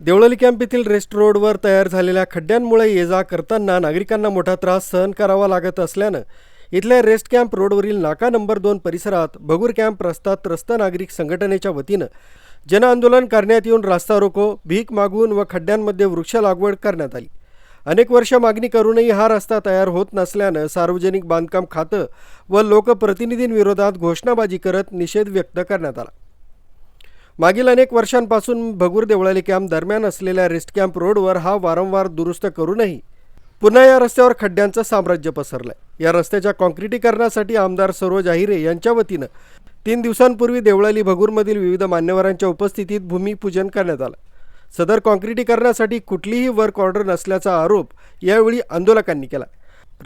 देवळली camp येथील rest रोडवर तयार झालेल्या खड्ड्यांमुळे ये जा करताना नागरिकांना मोठा त्रास सहन करावा लागत असल्यानं इथल्या रेस्ट कॅम्प रोडवरील नाका नंबर दोन परिसरात भगूर कॅम्प रस्ता त्रस्त नागरिक संघटनेच्या वतीनं जनआंदोलन करण्यात येऊन रास्ता रोको भीक मागून व खड्ड्यांमध्ये वृक्ष लागवड करण्यात आली. अनेक वर्ष मागणी करूनही हा रस्ता तयार होत नसल्यानं सार्वजनिक बांधकाम खातं व लोकप्रतिनिधींविरोधात घोषणाबाजी करत निषेध व्यक्त करण्यात आला. मागील अनेक वर्षांपासून भगूर देवळाली कॅम्प दरम्यान असलेल्या रेस्ट कॅम्प रोडवर हा वारंवार दुरुस्त करूनही पुन्हा या रस्त्यावर खड्ड्यांचं साम्राज्य पसरलंय. या रस्त्याच्या काँक्रिटीकरणासाठी आमदार सरोज आहिरे यांच्या वतीनं तीन दिवसांपूर्वी देवळाली भगूरमधील विविध मान्यवरांच्या उपस्थितीत भूमिपूजन करण्यात आलं. सदर काँक्रिटीकरणासाठी कुठलीही वर्क ऑर्डर नसल्याचा आरोप यावेळी आंदोलकांनी केला.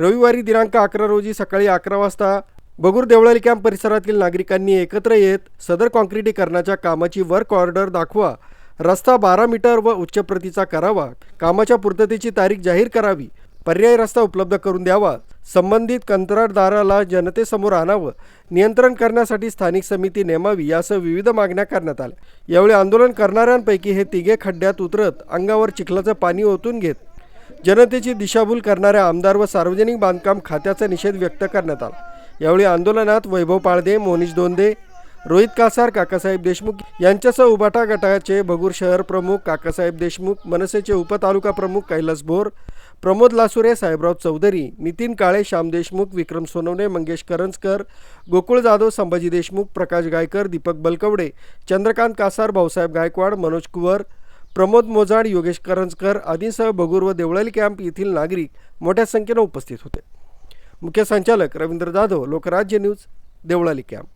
रविवारी दिनांक अकरा रोजी सकाळी अकरा वाजता बगूर देवळाली कॅम्प परिसरातील नागरिकांनी एकत्र येत सदर काँक्रिटीकरणाच्या कामाची वर्क ऑर्डर दाखवा रस्ता बारा मीटर व उच्च प्रतीचा करावा कामाच्या पूर्ततेची तारीख जाहीर करावी पर्यायी रस्ता उपलब्ध करून द्यावा संबंधित कंत्राटदाराला जनतेसमोर आणावं नियंत्रण करण्यासाठी स्थानिक समिती नेमावी यासह विविध मागण्या करण्यात आल्या. यावेळी आंदोलन करणाऱ्यांपैकी हे तिघे खड्ड्यात उतरत अंगावर चिखलाचं पाणी ओतून घेत जनतेची दिशाभूल करणाऱ्या आमदार व सार्वजनिक बांधकाम खात्याचा निषेध व्यक्त करण्यात आला. यावेळी आंदोलनात वैभव पाळदे मोनिश दोंदे रोहित कासार काकासाहेब देशमुख यांच्यासह उभाटा गटाचे भगूर शहर प्रमुख काकासाहेब देशमुख मनसेचे उपतालुका प्रमुख कैलास भोर प्रमोद लासुरे साहेबराव चौधरी नितीन काळे श्याम देशमुख विक्रम सोनवणे मंगेश करंजकर गोकुळ जाधव संभाजी देशमुख प्रकाश गायकर दीपक बलकवडे चंद्रकांत कासार भाऊसाहेब गायकवाड मनोज कुवर प्रमोद मोजाड योगेश करंजकर आदींसह भगूर व देवळाली कॅम्प येथील नागरिक मोठ्या संख्येनं उपस्थित होते. मुख्य संचालक रवींद्र जाधव लोकराज्य न्यूज देवळाली कॅम्प.